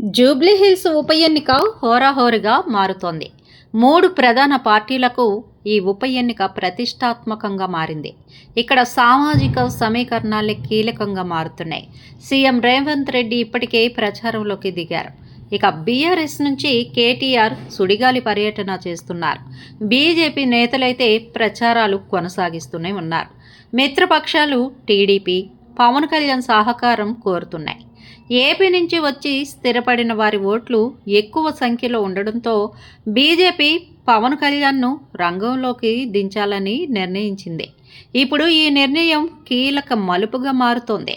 జూబ్లీహిల్స్ ఉప ఎన్నిక హోరాహోరుగా మారుతోంది. మూడు ప్రధాన పార్టీలకు ఈ ఉప ఎన్నిక ప్రతిష్టాత్మకంగా మారింది. ఇక్కడ సామాజిక సమీకరణాలే కీలకంగా మారుతున్నాయి. సీఎం రేవంత్ రెడ్డి ఇప్పటికే ప్రచారంలోకి దిగారు. ఇక బీఆర్ఎస్ నుంచి కేటీఆర్ సుడిగాలి పర్యటన చేస్తున్నారు. బీజేపీ నేతలైతే ప్రచారాలు కొనసాగిస్తూనే ఉన్నారు. మిత్రపక్షాలు టీడీపీ పవన్ కళ్యాణ్ సహకారం కోరుతున్నాయి. ఏపీ నుంచి వచ్చి స్థిరపడిన వారి ఓట్లు ఎక్కువ సంఖ్యలో ఉండడంతో బీజేపీ పవన్ కళ్యాణ్ను రంగంలోకి దించాలని నిర్ణయించింది. ఇప్పుడు ఈ నిర్ణయం కీలక మలుపుగా మారుతోంది.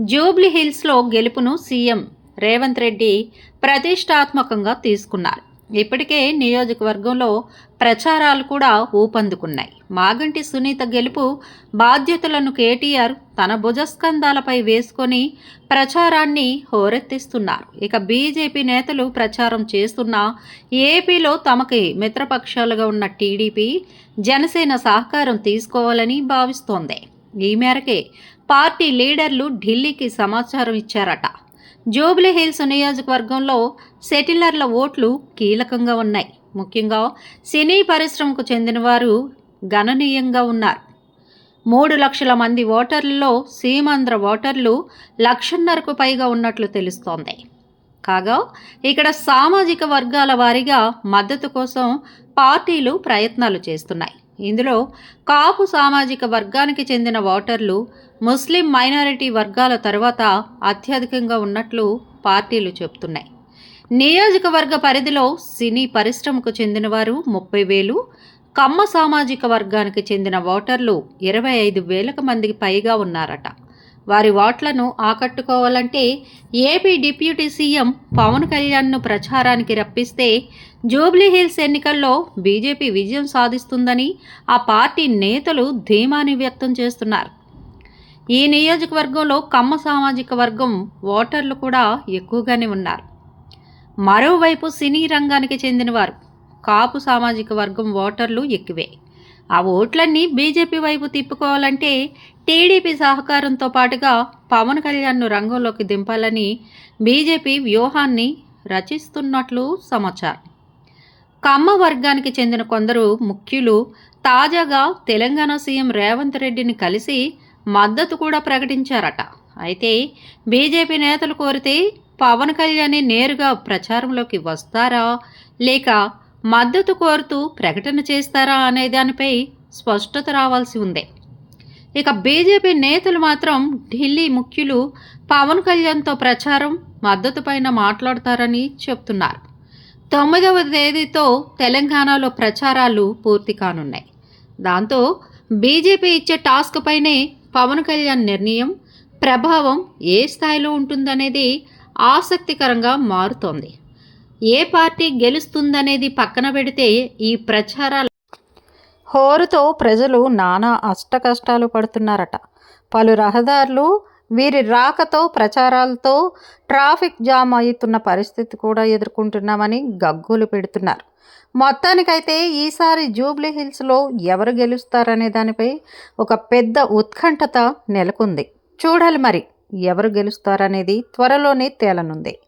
జూబ్లీ హిల్స్లో గెలుపును సీఎం రేవంత్ రెడ్డి ప్రతిష్టాత్మకంగా తీసుకున్నారు. ఇప్పటికే నియోజకవర్గంలో ప్రచారాలు కూడా ఊపందుకున్నాయి. మాగంటి సునీత గెలుపు బాధ్యతలను కేటీఆర్ తన భుజస్కంధాలపై వేసుకొని ప్రచారాన్ని హోరెత్తిస్తున్నారు. ఇక బీజేపీ నేతలు ప్రచారం చేస్తున్న ఏపీలో తమకి మిత్రపక్షాలుగా ఉన్న టీడీపీ జనసేన సహకారం తీసుకోవాలని భావిస్తోంది. ఈ మేరకే పార్టీ లీడర్లు ఢిల్లీకి సమాచారం ఇచ్చారట. జోబ్లీ హిల్స్ నియోజకవర్గంలో సెటిలర్ల ఓట్లు కీలకంగా ఉన్నాయి. ముఖ్యంగా సినీ పరిశ్రమకు చెందిన వారు గణనీయంగా ఉన్నారు. మూడు లక్షల మంది ఓటర్లలో సీమాంధ్ర ఓటర్లు లక్షన్నరకు పైగా ఉన్నట్లు తెలుస్తోంది. కాగా ఇక్కడ సామాజిక వర్గాల వారీగా మద్దతు కోసం పార్టీలు ప్రయత్నాలు చేస్తున్నాయి. ఇందులో కాపు సామాజిక వర్గానికి చెందిన ఓటర్లు ముస్లిం మైనారిటీ వర్గాల తర్వాత అత్యధికంగా ఉన్నట్లు పార్టీలు చెబుతున్నాయి. నియోజకవర్గ పరిధిలో సినీ పరిశ్రమకు చెందినవారు ముప్పై వేలు కమ్మ సామాజిక వర్గానికి చెందిన ఓటర్లు ఇరవై ఐదు వేలకు మందికి పైగా ఉన్నారట. వారి ఓట్లను ఆకట్టుకోవాలంటే ఏపీ డిప్యూటీ సీఎం పవన్ కళ్యాణ్ను ప్రచారానికి రప్పిస్తే జూబ్లీహిల్స్ ఎన్నికల్లో బీజేపీ విజయం సాధిస్తుందని ఆ పార్టీ నేతలు ధీమాని వ్యక్తం చేస్తున్నారు. ఈ నియోజకవర్గంలో కమ్మ సామాజిక వర్గం ఓటర్లు కూడా ఎక్కువగానే ఉన్నారు. మరోవైపు సినీ రంగానికి చెందినవారు కాపు సామాజిక వర్గం ఓటర్లు ఎక్కువే. ఆ ఓట్లన్నీ బీజేపీ వైపు తిప్పుకోవాలంటే టీడీపీ సహకారంతో పాటుగా పవన్ కళ్యాణ్ను రంగంలోకి దింపాలని బీజేపీ వ్యూహాన్ని రచిస్తున్నట్లు సమాచారం. కమ్మ వర్గానికి చెందిన కొందరు ముఖ్యులు తాజాగా తెలంగాణ సీఎం రేవంత్ రెడ్డిని కలిసి మద్దతు కూడా ప్రకటించారట. అయితే బీజేపీ నేతలు కోరితే పవన్ కళ్యాణ్ నేరుగా ప్రచారంలోకి వస్తారా? లేక మద్దతు కోరుతూ ప్రకటన చేస్తారా అనే దానిపై స్పష్టత రావాల్సి ఉంది. ఇక బీజేపీ నేతలు మాత్రం ఢిల్లీ ముఖ్యులు పవన్ కళ్యాణ్తో ప్రచారం మద్దతు పైన మాట్లాడతారని చెప్తున్నారు. తొమ్మిదవ తేదీతో తెలంగాణలో ప్రచారాలు పూర్తి కానున్నాయి. దాంతో బీజేపీ ఇచ్చే టాస్క్ పైనే పవన్ కళ్యాణ్ నిర్ణయం ప్రభావం ఏ స్థాయిలో ఉంటుందనేది ఆసక్తికరంగా మారుతోంది. ఏ పార్టీ గెలుస్తుందనేది పక్కన పెడితే ఈ ప్రచారాల హోరుతో ప్రజలు నానా అష్టకష్టాలు పడుతున్నారట. పలు రహదారులు వీరి రాకతో ప్రచారాలతో ట్రాఫిక్ జామ్ అవుతున్న పరిస్థితి కూడా ఎదుర్కొంటున్నామని గగ్గోలు పెడుతున్నారు. మొత్తానికైతే ఈసారి జూబ్లీ హిల్స్లో ఎవరు గెలుస్తారనే దానిపై ఒక పెద్ద ఉత్కంఠత నెలకొంది. చూడాలి మరి ఎవరు గెలుస్తారనేది త్వరలోనే తేలనుంది.